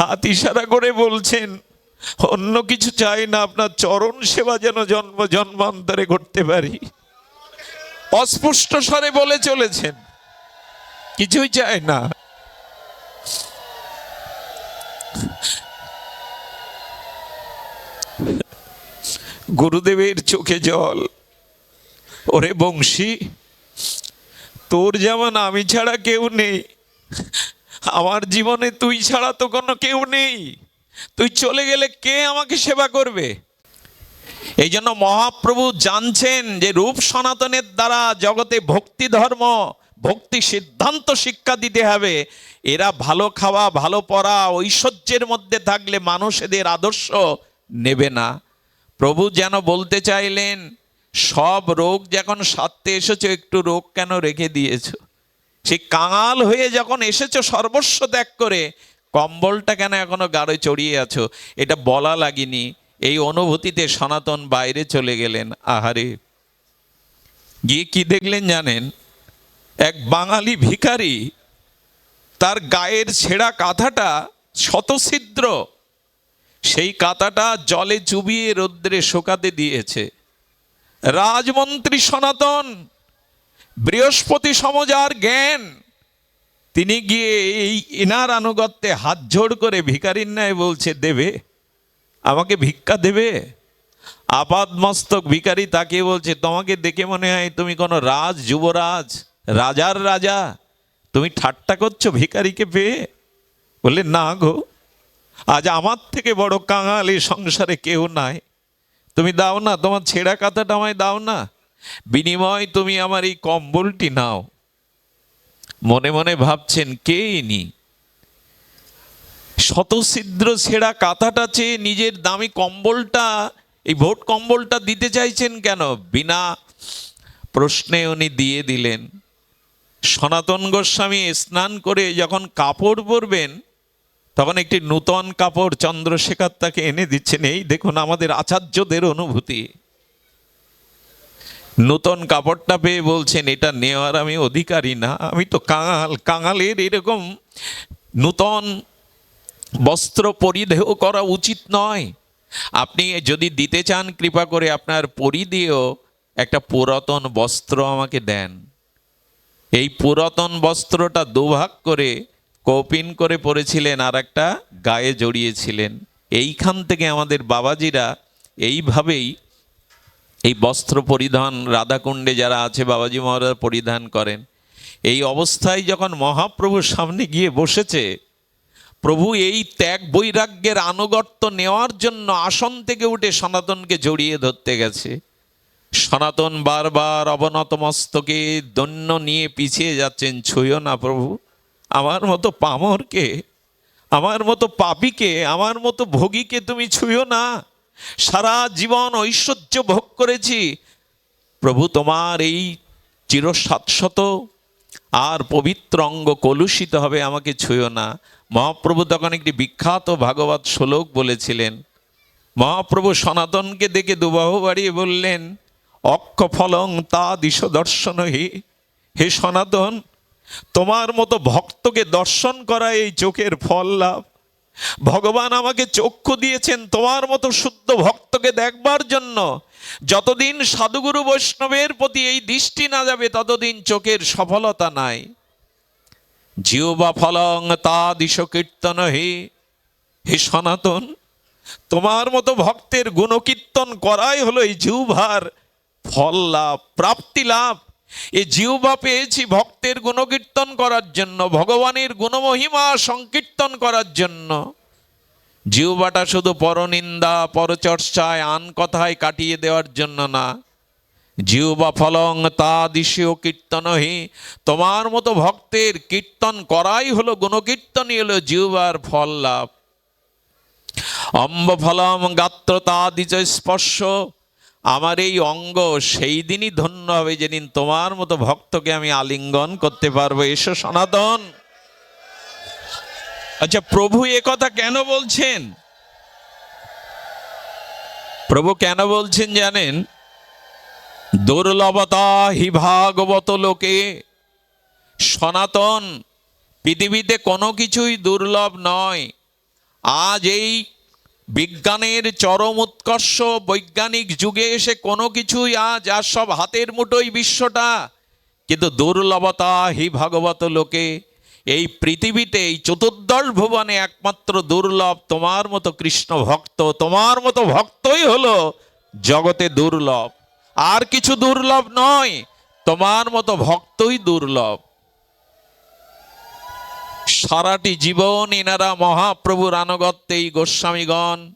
হাত ইশারা করে বলছেন, অন্য কিছু চাই না, আপনার চরণ সেবা যেন জন্ম, জন্মান্তরে করতে পারি। অস্পষ্ট স্বরে বলে চলেছেন, কিছুই চায় না। গুরুদেবের চোখে জল। ওরে বংশী, তোর যেমন আমি ছাড়া কেউ নেই আমার জীবনে তুই ছাড়া তো কোনো কেউ নেই। তুই চলে গেলে কে আমাকে সেবা করবে? এই জন্য মহাপ্রভু জানছেন যে রূপ সনাতনের দ্বারা জগতে ভক্তি ধর্ম, ভক্তি সিদ্ধান্ত শিক্ষা দিতে হবে। এরা ভালো খাওয়া, ভালো পড়া, ঐশ্বর্যের মধ্যে থাকলে মানুষ এদের আদর্শ নেবে না। প্রভু যেন বলতে চাইলেন, সব রোগ যখন সারতে এসেছ, একটু রোগ কেন রেখে দিয়েছ? সে কাঙাল হয়ে যখন এসেছ সর্বস্ব ত্যাগ করে, কম্বলটা কেন এখনও গাড়ে চড়িয়ে আছো? এটা বলা লাগেনি। এই অনুভূতিতে সনাতন বাইরে চলে গেলেন। আহারে! গিয়ে কি দেখলেন জানেন? এক বাঙালি ভিখারি, তার গায়ের ছেঁড়া কাঁথাটা শতছিদ্র সেই কাঁথাটা জলে চুবিয়ে রৌদ্রে শোকাতে দিয়েছে। রাজমন্ত্রী সনাতন! বৃহস্পতি সমজার জ্ঞান। তিনি গিয়ে এই ইনার আনুগত্যে হাত জোড় করে ভিকারির ন্যায় বলছে, দেবে, আমাকে ভিক্ষা দেবে? আপাদ মস্তক ভিকারি তাকে বলছে, তোমাকে দেখে মনে হয় তুমি কোনো রাজ, যুবরাজ, রাজার রাজা। তুমি ঠাট্টা করছ ভিকারিকে পেয়ে? বললে, না গো, আজ আমার থেকে বড় কাঙাল এই সংসারে কেউ নাই। তুমি দাও না, তোমার ছেঁড়া কাঁথাটা আমায় দাও না। বিনিময় তুমি আমার এই কম্বলটি নাও। মনে মনে ভাবছেন, কে ইনি? শতছিদ্র ছেঁড়া কাঁথাটা চেয়ে নিজের দামি কম্বলটা, এই ভোট কম্বলটা দিতে চাইছেন কেন? বিনা প্রশ্নে উনি দিয়ে দিলেন, সনাতন গোস্বামী স্নান করে যখন কাপড় পরবেন, তখন একটি নূতন কাপড় চন্দ্রশেখর তাকে এনে দিচ্ছেন, এই দেখুন আমাদের আচার্যদের অনুভূতি। নূতন কাপড়টা পেয়ে বলছেন, এটা নেওয়ার আমি অধিকারী না, আমি তো কাঙাল, কাঙালের এরকম নূতন বস্ত্র পরিধেয় করা উচিত নয়। আপনি যদি দিতে চান, কৃপা করে আপনার পরিধেয় একটা পুরাতন বস্ত্র আমাকে দেন। এই পুরাতন বস্ত্রটা দুভাগ করে কৌপিন করে পরেছিলেন আর একটা গায়ে জড়িয়েছিলেন। এইখান থেকে আমাদের বাবাজিরা এইভাবেই এই বস্ত্র পরিধান, রাধাকুণ্ডে যারা আছে, বাবাজি মহারাজ পরিধান করেন। এই অবস্থায় যখন মহাপ্রভুর সামনে গিয়ে বসেছে, প্রভু এই ত্যাগ বৈরাগ্যের আনুগত্য নেওয়ার জন্য আসন থেকে উঠে সনাতনকে জড়িয়ে ধরতে গেছে। সনাতন বারবার অবনত মস্তকে দন্য নিয়ে পিছিয়ে যাচ্ছেন, ছুঁয়ো না প্রভু, আমার মতো পামরকে, আমার মতো পাপিকে, আমার মতো ভোগীকে তুমি ছুঁয়ো না। সারা জীবন ঐশ্বর্য ভোগ করেছি। প্রভু তোমার এই চিরসাতশত আর পবিত্র অঙ্গ কলুষিত হবে, আমাকে ছুঁয়ো না। মহাপ্রভু তখন একটি বিখ্যাত ভাগবত শ্লোক বলেছিলেন। মহাপ্রভু সনাতনকে দেখে দুবাহ বাড়িয়ে বললেন, অক্ষ ফলং তা দিশ দর্শন হে। হে সনাতন, তোমার মতো ভক্তকে দর্শন করা এই চোখের ফল লাভ। ভগবান আমাকে চক্ষু দিয়েছেন তোমার মতো শুদ্ধ ভক্তকে দেখবার জন্য। যতদিন সাধুগুরু বৈষ্ণবের প্রতি এই দৃষ্টি না যাবে, ততদিন চোখের সফলতা নাই। জিওবা ফলং তা দিশ কীর্তন হে হে সনাতন। তোমার মতো ভক্তের গুণকীর্তন করাই হলো এই জিউভার ফল লাভ, প্রাপ্তি লাভ। এই জিউবা পেয়েছি ভক্তের গুণকীর্তন করার জন্য, ভগবানের গুণমহিমা সংকীর্তন করার জন্য। জিউবাটা শুধু পরনিন্দা, পরচর্চায়, আন কথায় কাটিয়ে দেওয়ার জন্য না। জিউবা ফলং তা দিশীয় কীর্তন হি। তোমার মতো ভক্তের কীর্তন করাই হলো গুণকীর্তনই হলো জিউবার ফল লাভ। অম্ব ফলম গাত্র তা দিজ স্পর্শ। আমার এই অঙ্গ সেই দিনই ধন্য হবে যেদিন তোমার মতো ভক্তকে আমি আলিঙ্গন করতে পারব। এসো সনাতন। আচ্ছা প্রভু এ কথা কেন বলছেন? প্রভু কেন বলছেন জানেন? দুর্লভতা হি ভাগবত লোকে। সনাতন, পৃথিবীতে কোনো কিছুই দুর্লভ নয়। আজ এই বিজ্ঞানের চরম উৎকর্ষ, বৈজ্ঞানিক যুগে এসে কোনো কিছুই আজ আর সব হাতের মুঠোই বিশ্বটা। কিন্তু দুর্লভতা হি ভাগবত লোকে, এই পৃথিবীতে এই চতুর্দশ ভুবনে একমাত্র দুর্লভ তোমার মতো কৃষ্ণ ভক্ত, তোমার মতো ভক্তই হলো জগতে দুর্লভ। আর কিছু দুর্লভ নয়, তোমার মতো ভক্তই দুর্লভ। সারাটি জীবন এনারা মহাপ্রভুর আনুগত্যে এই গোস্বামীগণ।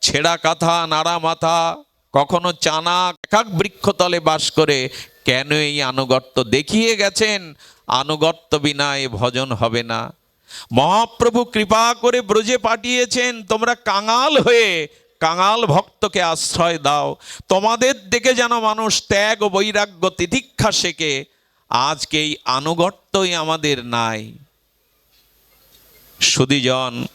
ছেঁড়া কাঁথা, নাড়া মাথা, কখনো চানা, একাক বৃক্ষতলে বাস করে কেন এই আনুগত্য দেখিয়ে গেছেন? আনুগত্য বিনা এ ভজন হবে না। মহাপ্রভু কৃপা করে ব্রজে পাঠিয়েছেন, তোমরা কাঙাল হয়ে কাঙাল ভক্তকে আশ্রয় দাও। তোমাদের দেখে যেন মানুষ ত্যাগ ও বৈরাগ্য তিতিক্ষা শেখে। আজকে এই আনুগত্যই আমাদের নাই। সুদীজন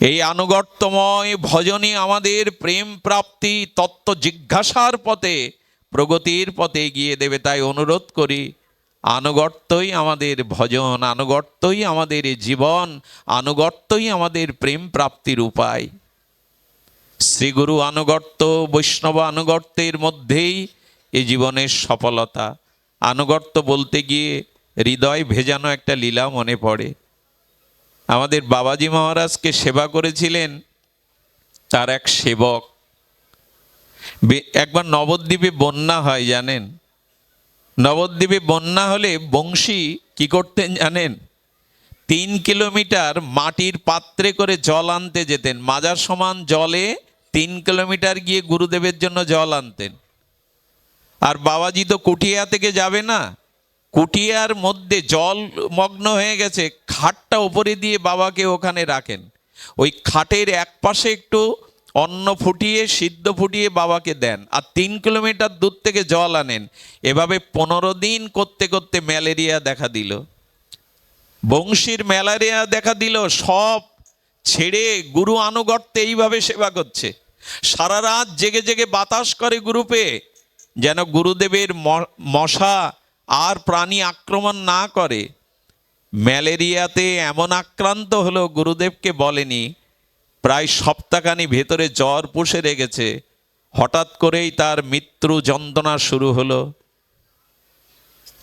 এই আনুগত্যময় ভজনই আমাদের প্রেম প্রাপ্তি, তত্ত্ব জিজ্ঞাসার পথে, প্রগতির পথে গিয়ে দেবে তাই অনুরোধ করি, আনুগত্যই আমাদের ভজন, আনুগত্যই আমাদের জীবন, আনুগত্যই আমাদের প্রেম প্রাপ্তির উপায়। শ্রীগুরু আনুগত্য, বৈষ্ণব আনুগত্যের মধ্যেই এ জীবনের সফলতা। আনুগত্য বলতে গিয়ে হৃদয় ভেজানো একটা লীলা মনে পড়ে। আমাদের বাবাজি মহারাজকে সেবা করেছিলেন তার এক সেবক। একবার নবদ্বীপে বন্যা হয়, জানেন? নবদ্বীপে বন্যা হলে বংশী কি করতেন জানেন? তিন কিলোমিটার মাটির পাত্রে করে জল আনতে যেতেন। মাজার সমান জলে তিন কিলোমিটার গিয়ে গুরুদেবের জন্য জল আনতেন। আর বাবাজি তো কুটিয়া থেকে যাবে না? কুটিয়ার মধ্যে জল মগ্ন হয়ে গেছে, খাটটা ওপরে দিয়ে বাবাকে ওখানে রাখেন। ওই খাটের এক পাশে একটু অন্ন ফুটিয়ে, সিদ্ধ ফুটিয়ে বাবাকে দেন আর তিন কিলোমিটার দূর থেকে জল আনেন। এভাবে পনেরো দিন করতে করতে ম্যালেরিয়া দেখা দিল। বংশীর ম্যালেরিয়া দেখা দিল, সব ছেড়ে গুরু আনুগত্যে এইভাবে সেবা করছে। সারা রাত জেগে জেগে বাতাস করে গ্রুপে, যেন গুরুদেবের মশা আর প্রাণী আক্রমণ না করে। ম্যালেরিয়াতে এমন আক্রান্ত হলো গুরুদেবকে বলেনি। প্রায় সপ্তাহখানি ভেতরে জ্বর পুষে রেগেছে হঠাৎ করেই তার মৃত্যু যন্ত্রণা শুরু হলো।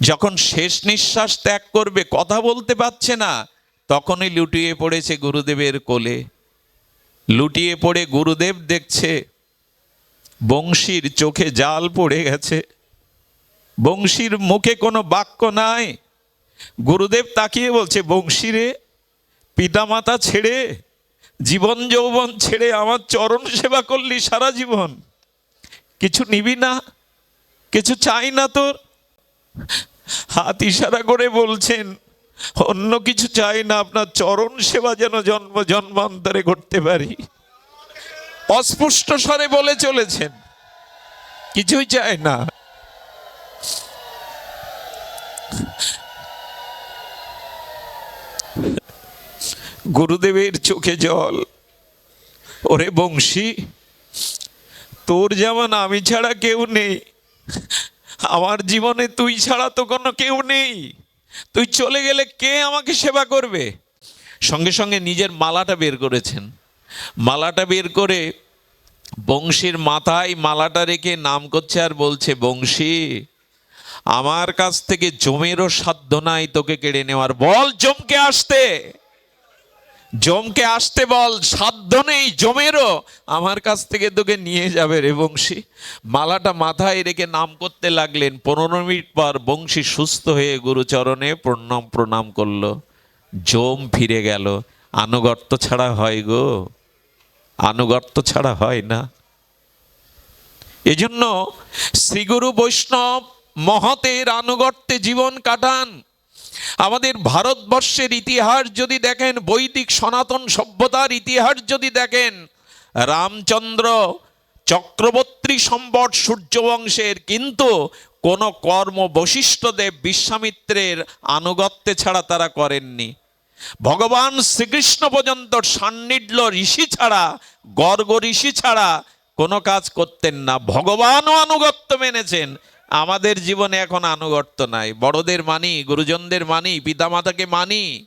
যখন শেষ নিঃশ্বাস ত্যাগ করবে, কথা বলতে পারছে না, তখনই লুটিয়ে পড়েছে গুরুদেবের কোলে। লুটিয়ে পড়ে গুরুদেব দেখছে, বংশীর চোখে জাল পড়ে গেছে। বংশীর মুখে কোনো বাক্য নাই। গুরুদেব তাকিয়ে বলছে, বংশীরে, পিতামাতা ছেড়ে, জীবন যৌবন ছেড়ে আমার চরণ সেবা করলি সারা জীবন। কিছু নিবি না, কিছু চাই না তোর? হাত ইশারা করে বলছেন, অন্য কিছু চাই না, আপনার চরণ সেবা যেন জন্ম, জন্মান্তরে করতে পারি। অস্পষ্ট স্বরে বলে চলেছেন, কিছুই চায় না গুরুদেবের চোখে জল। ওরে বংশী, তোর যেমন আমি ছাড়া কেউ নেই, আমার জীবনে তুই ছাড়া তো কোনো কেউ নেই। তুই চলে গেলে কে আমাকে সেবা করবে? সঙ্গে সঙ্গে নিজের মালাটা বের করেছেন। মালাটা বের করে বংশীর মাথায় মালাটা রেখে নাম করছে আর বলছে, বংশী, আমার কাছ থেকে জমেরও সাধ্য নাই তোকে কেড়ে নেওয়ার। বল জমকে আসতে। জমকে আসতে বল, সাধ্য নেই, জমেরও। আমার কাছ থেকে তোকে নিয়ে যাবে রে বংশী। মালাটা মাথায় রেখে নাম করতে লাগলেন। পনেরো মিনিট পর বংশী সুস্থ হয়ে গুরুচরণে প্রণাম প্রণাম করল। জম ফিরে গেল। আনুগত্য ছাড়া হয় গো। আনুগত্য ছাড়া হয় না। এজন্য শ্রীগুরু বৈষ্ণব মহতের আনুগত্যে জীবন কাটান। আমাদের ভারতবর্ষের ইতিহাস যদি দেখেন, বৈদিক সনাতন সভ্যতার ইতিহাস যদি দেখেন, রামচন্দ্র চক্রবর্তী সম্বট সূর্যবংশের কিন্তু কোনো কর্ম বশিষ্ঠদেব বিশ্বামিত্রের আনুগত্যে ছাড়া তারা করেননি। ভগবান শ্রীকৃষ্ণ পর্যন্ত সান্নিধ্য ঋষি ছাড়া, গর্গ ঋষি ছাড়া কোনো কাজ করতেন না। ভগবানও আনুগত্য মেনেছেন আমাদের জীবনে এখন আনুগত্য নাই। বড়দের মানি, গুরুজনদের মানি, পিতামাতাকে মানি।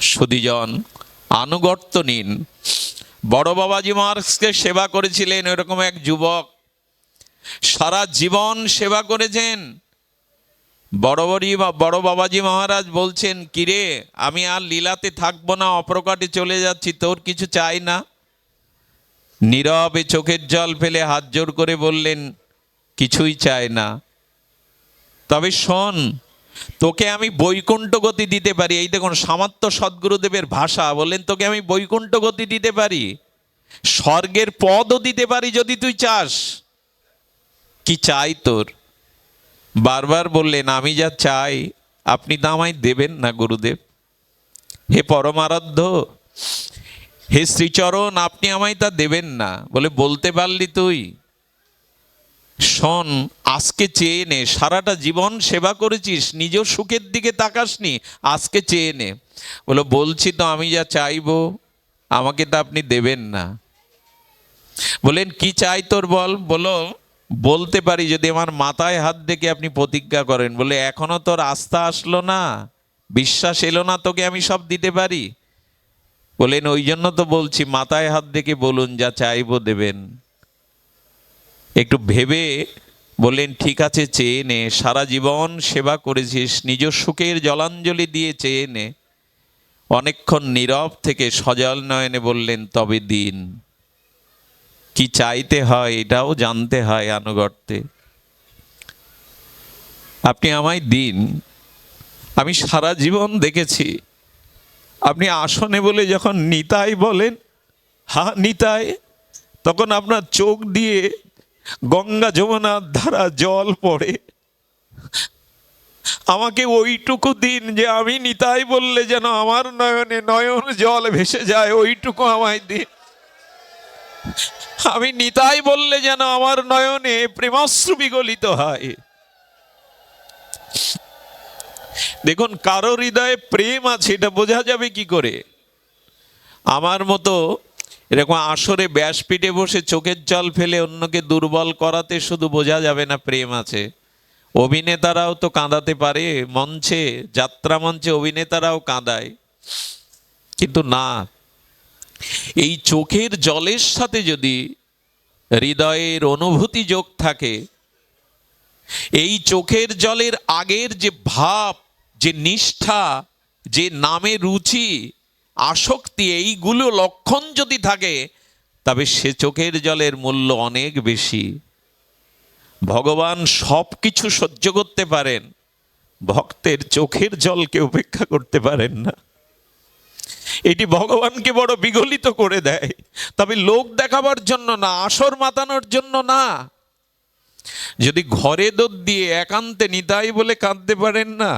সুদীজন, আনুগত্য নিন। বড় বাবাজি মহারাজকে সেবা করেছিলেন এরকম এক যুবক। সারা জীবন সেবা করেছেন। বড় বড়ি বা বড় বাবাজি মহারাজ বলছেন, কিরে, আমি আর লীলাতে থাকব না, অপ্রকাটে চলে যাচ্ছি, তোর কিছু চাই না? নীরবে চোখের জল ফেলে হাত জোর করে বললেন, কিছুই চায় না। তবে শোন, তোকে আমি বৈকুণ্ঠ গতি দিতে পারি। এই দেখুন, সামাত্য সদ্গুরুদেবের ভাষা, বললেন, তোকে আমি বৈকুণ্ঠ গতি দিতে পারি। স্বর্গের পদও দিতে পারি যদি তুই চাস। কি চাই তোর? বারবার বললেন, আমি যা চাই, আপনি তো আমায় দেবেন না, গুরুদেব। হে পরমারাধ্য হে শ্রীচরণ, আপনি আমায় তা দেবেন না। বলে, বলতে পারলি তুই? শোন, আজকে চেয়ে নে, সারাটা জীবন সেবা করেছিস, নিজ সুখের দিকে তাকাসনি, আজকে চেয়ে নে। বলো, বলছি তো, আমি যা চাইব, আমাকে তা আপনি দেবেন না। বলেন, কি চাই তোর বল? বলো, বলতে পারি, যদি আমার মাথায় হাত দেখে আপনি প্রতিজ্ঞা করেন। বলে, এখনও তোর আস্থা আসলো না, বিশ্বাস এলো না, তোকে আমি সব দিতে পারি। বলেন, ওই জন্য তো বলছি, মাথায় হাত দেখে বলুন, যা চাইব দেবেন। একটু ভেবে বললেন, ঠিক আছে, চেয়ে নে। সারা জীবন সেবা করেছিস, নিজ সুখের জলাঞ্জলি দিয়ে চেয়ে নে। অনেকক্ষণ নীরব থেকে সজল নয়নে বললেন, তবে দিন। কি চাইতে হয়, এটাও জানতে হয় আনুগত্যে। আপনি আমায় দিন। আমি সারা জীবন দেখেছি আপনি আসনে বলে যখন নিতাই বলেন, হা নিতাই? তখন আপনার চোখ দিয়ে গঙ্গা যমুনার ধারা জল পড়ে। আমাকে ওইটুকু দিন যে আমি নিতাই বললে যেন আমার নয়নে নয়ন জল ভেসে যায়, ওইটুকু আমায় দিন। আমি নিতাই বললে যেন আমার নয়নে প্রেমাশ্রু বিগলিত হয়। দেখুন, কারও হৃদয়ে প্রেম আছে, এটা বোঝা যাবে কি করে? আমার মতো এরকম আসরে ব্যাস ব্যাসপিঠে বসে চোখের জল ফেলে অন্যকে দুর্বল করাতে শুধু বোঝা যাবে না প্রেম আছে। অভিনেতারাও তো কাঁদাতে পারে, মঞ্চে, যাত্রা মঞ্চে অভিনেতারাও কাঁদায়। কিন্তু না, এই চোখের জলের সাথে যদি হৃদয়ের অনুভূতি যোগ থাকে, এই চোখের জলের আগের যে ভাব যে নিষ্ঠা, যে নামে রুচি, আসক্তি, এইগুলো লক্ষণ যদি থাকে, তবে সে চোখের জলের মূল্য অনেক বেশি। ভগবান সব কিছু সহ্য করতে পারেন, ভক্তের চোখের জলকে উপেক্ষা করতে পারেন না। এটি ভগবানকে বড় বিগলিত করে দেয়, তবে লোক দেখাবার জন্য না, আসর মাতানোর জন্য না। যদি ঘরে দোদ দিয়ে একান্তে নিতাই বলে কাঁদতে পারেন না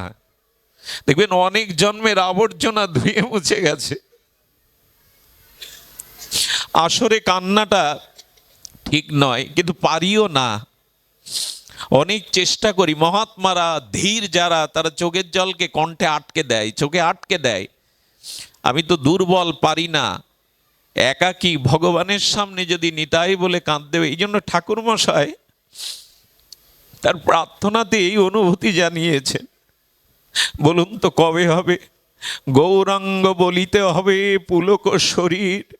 দেখবেন অনেক জন্মের আবর্জনা ধুয়ে মুছে গেছে। আসরে কান্নাটা ঠিক নয়, কিন্তু পারিও না। অনেক চেষ্টা করি, মহাত্মারা, ধীর যারা, তারা চোখের জলকে কণ্ঠে আটকে দেয়, চোখে আটকে দেয়। আমি তো দুর্বল, পারি না। একাকী, ভগবানের সামনে যদি নিতাই বলে কাঁদতে এই জন্য ঠাকুর মশাই তার প্রার্থনাতে এই অনুভূতি জানিয়েছেন। বলুন তো কবে হবে? গৌরাঙ্গ বলিতে হবে পুলক শরীর,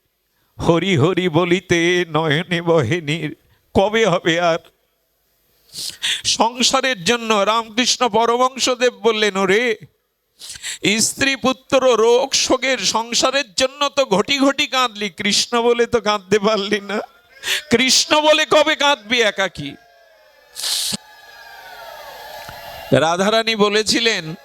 হরি হরি বলিতে নয়নে বহেনীর কবে হবে আর? সংসারের জন্য রামকৃষ্ণ পরমংশদেব বললেন, ওরে, স্ত্রী পুত্র রোগ শোকের সংসারের জন্য তো ঘটি ঘটি কাঁদলি। কৃষ্ণ বলে তো কাঁদতে পারলি না। কৃষ্ণ বলে কবে কাঁদবি একাকি? রাধারানী বলেছিলেন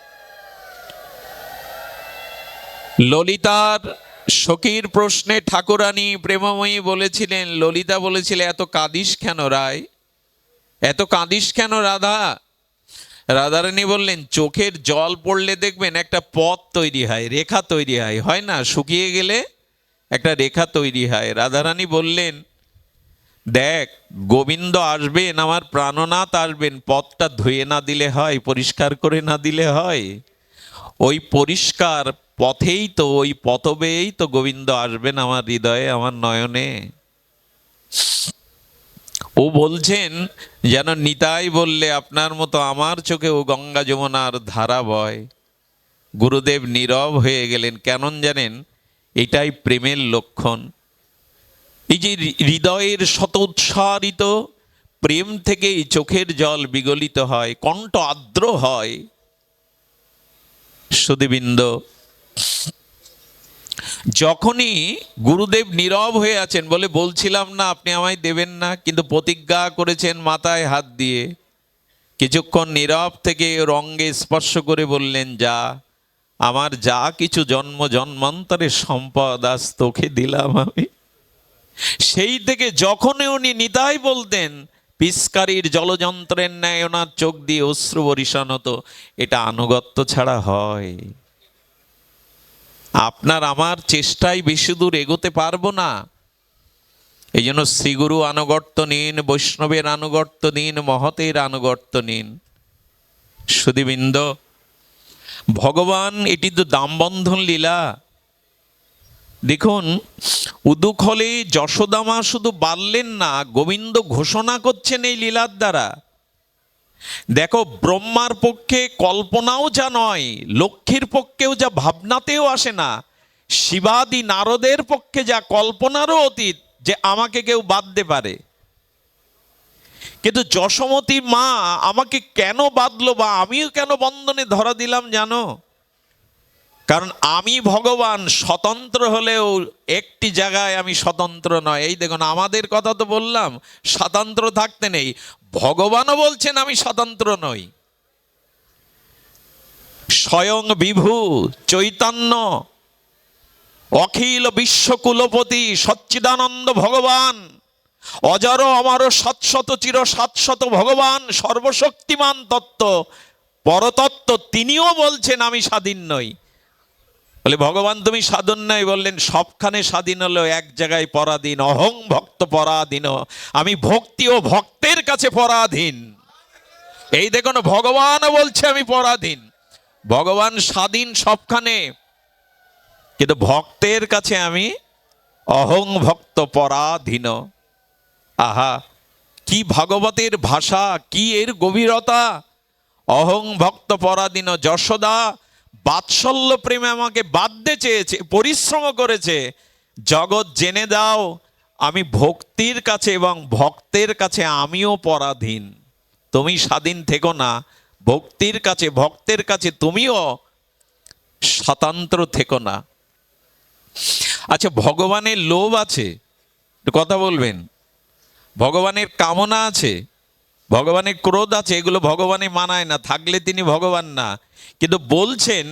ললিতার সখীর প্রশ্নে ঠাকুরানী প্রেমময়ী বলেছিলেন, ললিতা বলেছিল, এত কাঁদিস কেন রায়? এত কাঁদিস কেন রাধা? রাধারানী বললেন, চোখের জল পড়লে দেখবেন একটা পথ তৈরি হয়, রেখা তৈরি হয় হয় না? শুকিয়ে গেলে একটা রেখা তৈরি হয়। রাধারানী বললেন, দেখ, গোবিন্দ আসবেন, আমার প্রাণনাথ আসবেন, পথটা ধুয়ে না দিলে হয়, পরিষ্কার করে না দিলে হয়। ওই পরিষ্কার পথেই তো, ওই পথবেই তো গোবিন্দ আসবেন আমার হৃদয়ে, আমার নয়নে। ও বলছেন, যেন নিতাই বললে আপনার মতো আমার চোখে ও গঙ্গা যমুনার ধারা বয়। গুরুদেব নীরব হয়ে গেলেন কেন জানেন? এটাই প্রেমের লক্ষণ। এই যে হৃদয়ের শত উৎসারিত, প্রেম থেকেই চোখের জল বিগলিত হয়, কণ্ঠ আর্দ্র হয়। সুদীবৃন্দ যখনই গুরুদেব নীরব হয়ে আছেন, বলে, বলছিলাম না, আপনি আমায় দেবেন না, কিন্তু প্রতিজ্ঞা করেছেন মাথায় হাত দিয়ে। কিছুক্ষণ নীরব থেকে রঙ্গে স্পর্শ করে বললেন, যা, আমার যা কিছু জন্ম জন্মান্তরের সম্পদ, আজ তোকে দিলাম আমি। সেই থেকে যখনই উনি নিতাই বলতেন, পিস্কারির জলযন্ত্রের ন্যায় ওনার চোখ দিয়ে অশ্রু বরিশান হতো, এটা আনুগত্য ছাড়া হয়। আপনার আমার চেষ্টায় বেশি দূর এগোতে পারব না। এই জন্য শ্রীগুরু আনুগত্য নিন, বৈষ্ণবের আনুগত্য নিন, মহতের আনুগত্য নিন। সুদীবৃন্দ ভগবান, এটি তো দামবন্ধন লীলা। দেখুন, উদুখলে যশোদামা শুধু বাড়লেন না, গোবিন্দ ঘোষণা করছেন এই লীলার দ্বারা। দেখো, ব্রহ্মার পক্ষে কল্পনাও যা নয়, লক্ষ্মীর পক্ষেও যা ভাবনাতেও আসে না, শিবাদি নারদের পক্ষে যা কল্পনারও অতীত যে আমাকে কেউ বাঁধতে পারে। কিন্তু যশোমতী মা আমাকে কেন বাঁধলো বা আমিও কেন বন্ধনে ধরা দিলাম জানো? কারণ আমি ভগবান, স্বতন্ত্র হলেও একটি জায়গায় আমি স্বতন্ত্র নয়। এই দেখুন, আমাদের কথা তো বললাম, স্বতন্ত্র থাকতে নেই। ভগবানও বলছেন, আমি স্বতন্ত্র নই। স্বয়ং বিভু চৈতন্য, অখিল বিশ্বকুলপতি সচ্চিদানন্দ ভগবান, অজর অমর সৎশত চির সাতশত ভগবান, সর্বশক্তিমান তত্ত্ব, পরতত্ত্ব, তিনিও বলছেন, আমি স্বাধীন নই। বলে, ভগবান, তুমি স্বাধীন নয় বললেন, সবখানে স্বাধীন হলো এক জায়গায় পরাধীন, অহং ভক্ত পরাধীন। আমি ভক্তি ও ভক্তের কাছে পরাধীন। এই দেখুন ভগবান বলছে, আমি পরাধীন। ভগবান স্বাধীন সবখানে, কিন্তু ভক্তের কাছে আমি অহং ভক্ত পরাধীন। আহা, কি ভাগবতের ভাষা, কি এর গভীরতা! অহং ভক্ত পরাধীন, যশোদা বাৎসল্য প্রেমে আমাকে বাঁধতে চেয়েছে, পরিশ্রম করেছে, জগৎ জেনে দাও, আমি ভক্তির কাছে এবং ভক্তের কাছে আমিও পরাধীন। তুমি স্বাধীন থেকো না, ভক্তির কাছে, ভক্তের কাছে তুমিও স্বতন্ত্র থেকো না। আচ্ছা ভগবানের লোভ আছে কথা বলবেন? ভগবানের কামনা আছে ভগবানের ক্রোধ আছে, এগুলো ভগবানে মানায় না, থাকলে তিনি ভগবান না। কিন্তু বলছেন,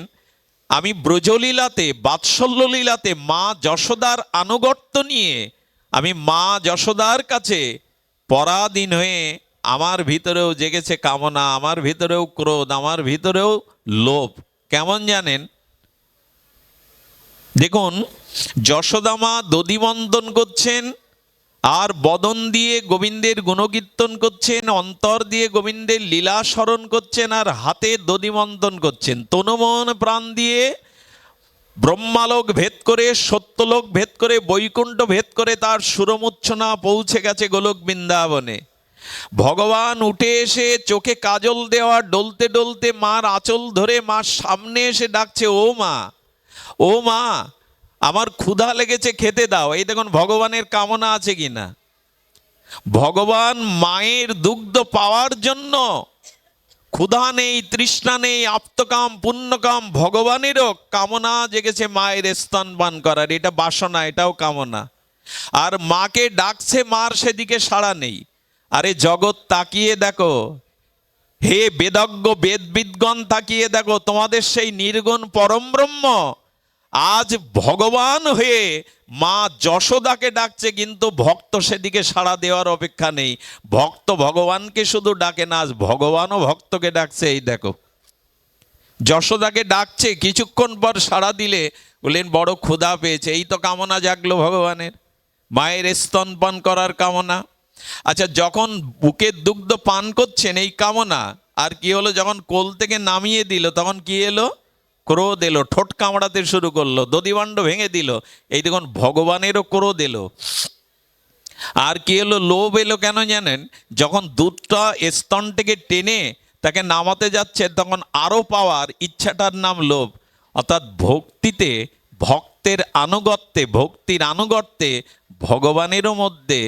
আমি ব্রজলীলাতে বাৎসল্য লীলাতে মা যশোদার আনুগত্য নিয়ে, আমি মা যশোদার কাছে পরাধীন হয়ে আমার ভিতরেও জেগেছে কামনা, আমার ভিতরেও ক্রোধ, আমার ভিতরেও লোভ। কেমন জানেন? দেখুন যশোদামা দধিমন্তন করছেন আর বদন দিয়ে গোবিন্দের গুণকীর্তন করছেন, অন্তর দিয়ে গোবিন্দের লীলা স্মরণ করছেন আর হাতে দধিমন্তন করছেন। তনুমন প্রাণ দিয়ে ব্রহ্মালোক ভেদ করে, সত্যলোক ভেদ করে, বৈকুণ্ঠ ভেদ করে তার সুরমুচ্ছনা পৌঁছে গেছে গোলক বৃন্দাবনে। ভগবান উঠে এসে চোখে কাজল দেওয়া, ডলতে ডলতে মার আঁচল ধরে মার সামনে এসে ডাকছে, ও মা ও মা আমার ক্ষুধা লেগেছে, খেতে দাও। এই দেখুন, ভগবানের কামনা আছে কি না ভগবান মায়ের দুগ্ধ পাওয়ার জন্য ক্ষুধা নেই, তৃষ্ণা নেই, আপ্তকাম, পুণ্যকাম, ভগবানেরও কামনা জেগেছে মায়ের স্তন পান করার। এটা বাসনা, এটাও কামনা। আর মাকে ডাকছে, মার সেদিকে সাড়া নেই। আরে জগৎ, তাকিয়ে দেখো। হে বেদজ্ঞ, বেদবিদগণ, তাকিয়ে দেখো। তোমাদের সেই নির্গুণ পরম ব্রহ্ম আজ ভগবান হয়ে মা যশোদাকে ডাকছে, কিন্তু ভক্ত সেদিকে সাড়া দেওয়ার অপেক্ষা নেই। ভক্ত ভগবানকে শুধু ডাকে না, আজ ভগবানও ভক্তকে ডাকছে। এই দেখো, যশোদাকে ডাকছে, কিছুক্ষণ পর সাড়া দিলে, বললেন, বড় ক্ষুধা পেয়েছে, এই তো কামনা জাগলো ভগবানের। মায়ের স্তনপান করার কামনা। আচ্ছা যখন বুকের দুগ্ধ পান করছেন, এই কামনা, আর কি হলো? যখন কোল থেকে নামিয়ে দিল, তখন কি এলো? ক্রোধ এলো, ঠোঁট কামড়াতে শুরু করল, দধিবাণ্ড ভেঙে দিল, এই দেখুন ভগবানেরও ক্রোধ এলো। আর কি এলো, লোভ এলো কেন জানেন? যখন দুধটা স্তন থেকে টেনে তাকে নামাতে যাচ্ছে, তখন আরও পাওয়ার, ইচ্ছাটার নাম লোভ। অর্থাৎ ভক্তিতে, ভক্তের আনুগত্যে, ভক্তির আনুগত্যে ভগবানেরও মধ্যে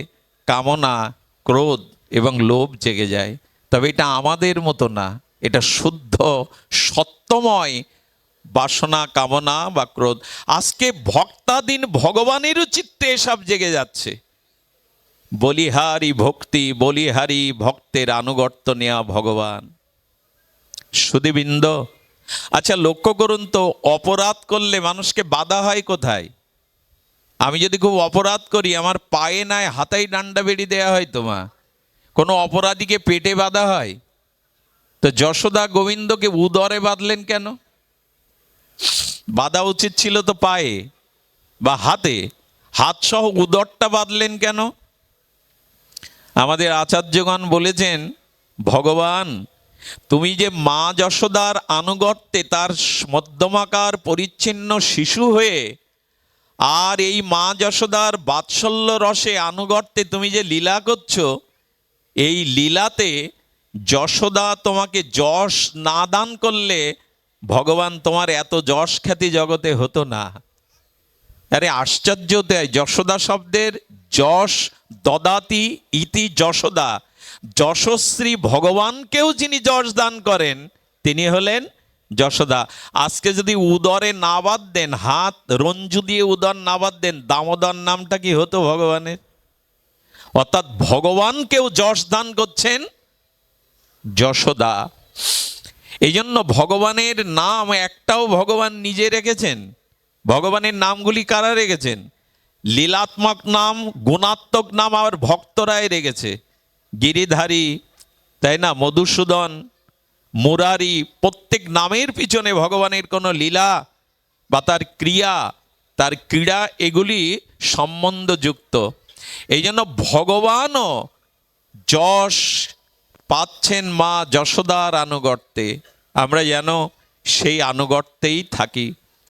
কামনা, ক্রোধ এবং লোভ জেগে যায়। তবে এটা আমাদের মতো না, এটা শুদ্ধ, সত্যময় বাসনা, কামনা বা ক্রোধ। আজকে ভক্তাদিন ভগবানেরও চিত্তে এসব জেগে যাচ্ছে। বলিহারি ভক্তি, বলিহারি ভক্তের আনুগত্য নেওয়া ভগবান। সুদীবৃন্দ আচ্ছা লক্ষ্য করুন তো, অপরাধ করলে মানুষকে বাধা হয় কোথায়? আমি যদি খুব অপরাধ করি, আমার পায়ে নাই, হাতাই ডান্ডা বেড়ি দেওয়া হয় তোমা কোনো অপরাধীকে পেটে বাঁধা হয়? তো যশোদা গোবিন্দকে উদরে বাঁধলেন কেন? বাঁধা উচিত ছিল তো পায়ে বা হাতে? হাত সহ উদরটা বাঁধলেন কেন? আমাদের আচার্যগণ বলেছেন, ভগবান, তুমি যে মা যশোদার আনুগত্যে তার মধ্যমাকার পরিচ্ছিন্ন শিশু হয়ে আর এই মা যশোদার বাৎসল্য রসে আনুগত্যে তুমি যে লীলা করছ, এই লীলাতে যশোদা তোমাকে যশ না দান করলে ভগবান তোমার এত যশ খ্যাতি জগতে হতো না। আরে আশ্চর্য দেয়, যশোদা শব্দের যশ, দদাতি ইতি যশোদা। যশশ্রী ভগবানকেও যিনি যশ দান করেন, তিনি হলেন যশোদা। আজকে যদি উদরে না বাদ দেন, হাত রঞ্জু দিয়ে উদর না বাদ দেন, দামোদর নামটা কি হতো ভগবানের? অর্থাৎ ভগবানকেও যশ দান করছেন যশোদা। এই জন্য ভগবানের নাম একটাও ভগবান নিজে রেখেছেন। ভগবানের নামগুলি কারা রেখেছেন? লীলাত্মক নাম, গুণাত্মক নাম আবার ভক্তরাই রেখেছে। গিরিধারী, তাই না, মধুসূদন, মুরারি, প্রত্যেক নামের পিছনে ভগবানের কোনো লীলা বা তার ক্রিয়া, তার ক্রীড়া এগুলি সম্বন্ধযুক্ত। এই জন্য ভগবানও যশ পাচ্ছেন মা যশোদার আনুগত্যে আমরা যেন সেই আনুগত্যেই থাকি।